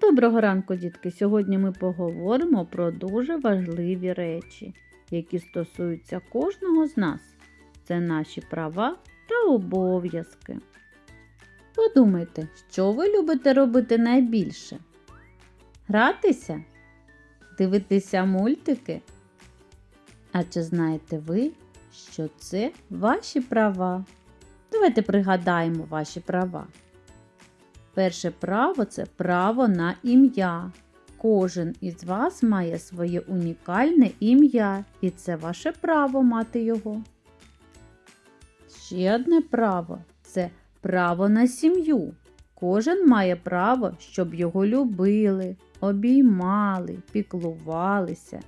Доброго ранку, дітки! Сьогодні ми поговоримо про дуже важливі речі, які стосуються кожного з нас. Це наші права та обов'язки. Подумайте, що ви любите робити найбільше? Гратися? Дивитися мультики? А чи знаєте ви, що це ваші права? Давайте пригадаємо ваші права. Перше право це право на ім'я. Кожен із вас має своє унікальне ім'я, і це ваше право мати його. Ще одне право це право на сім'ю. Кожен має право, щоб його любили, обіймали, піклувалися.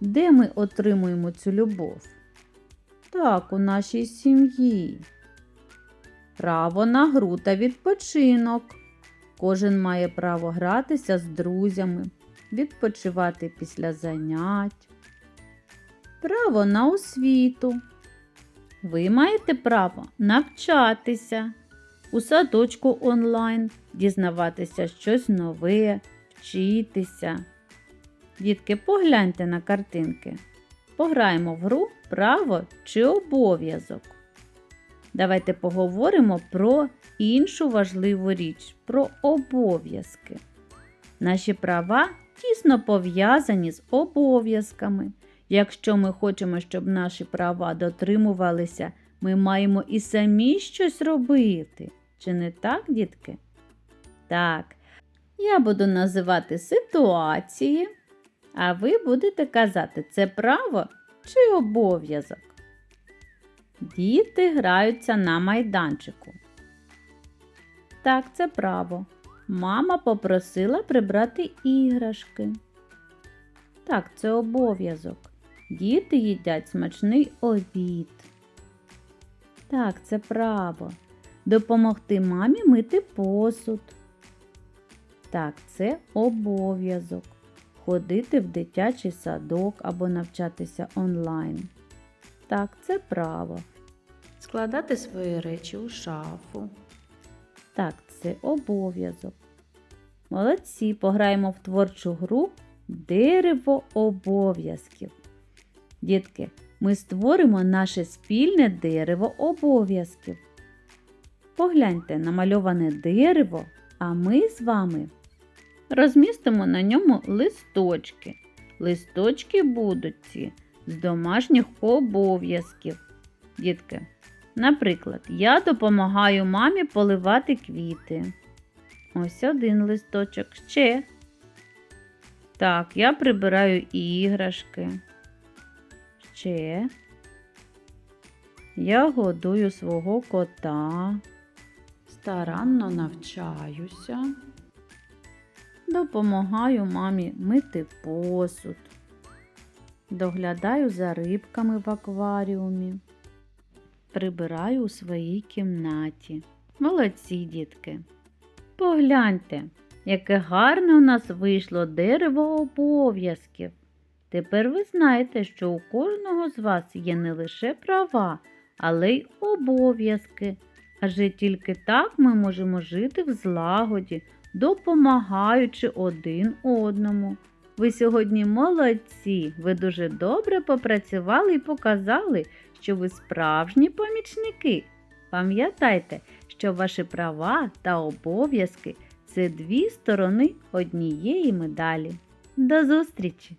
Де ми отримуємо цю любов? Так, у нашій сім'ї. Право на гру та відпочинок. Кожен має право гратися з друзями, відпочивати після занять. Право на освіту. Ви маєте право навчатися у садочку онлайн, дізнаватися щось нове, вчитися. Дітки, погляньте на картинки. Пограємо в гру право чи обов'язок. Давайте поговоримо про іншу важливу річ про обов'язки. Наші права тісно пов'язані з обов'язками. Якщо ми хочемо, щоб наші права дотримувалися, ми маємо і самі щось робити. Чи не так, дітки? Так, я буду називати ситуації, а ви будете казати, це право чи обов'язок. Діти граються на майданчику. Так, це право. Мама попросила прибрати іграшки. Так, це обов'язок. Діти їдять смачний обід. Так, це право. Допомогти мамі мити посуд. Так, це обов'язок. Ходити в дитячий садок або навчатися онлайн. Так, це право. Складати свої речі у шафу. Так, це обов'язок. Молодці, пограємо в творчу гру Дерево обов'язків. Дітки, ми створимо наше спільне дерево обов'язків. Погляньте намальоване дерево, а ми з вами розмістимо на ньому листочки. Листочки будуть ці з домашніх обов'язків. Дітки, наприклад, я допомагаю мамі поливати квіти. Ось один листочок ще. Так, я прибираю іграшки. Ще. Я годую свого кота. Старанно навчаюся. Допомагаю мамі мити посуд. Доглядаю за рибками в акваріумі. Прибираю у своїй кімнаті. Молодці, дітки. Погляньте, яке гарне у нас вийшло дерево обов'язків. Тепер ви знаєте, що у кожного з вас є не лише права, але й обов'язки. Адже тільки так ми можемо жити в злагоді, допомагаючи один одному. Ви сьогодні молодці, ви дуже добре попрацювали і показали, що ви справжні помічники. Пам'ятайте, що ваші права та обов'язки це дві сторони однієї медалі. До зустрічі!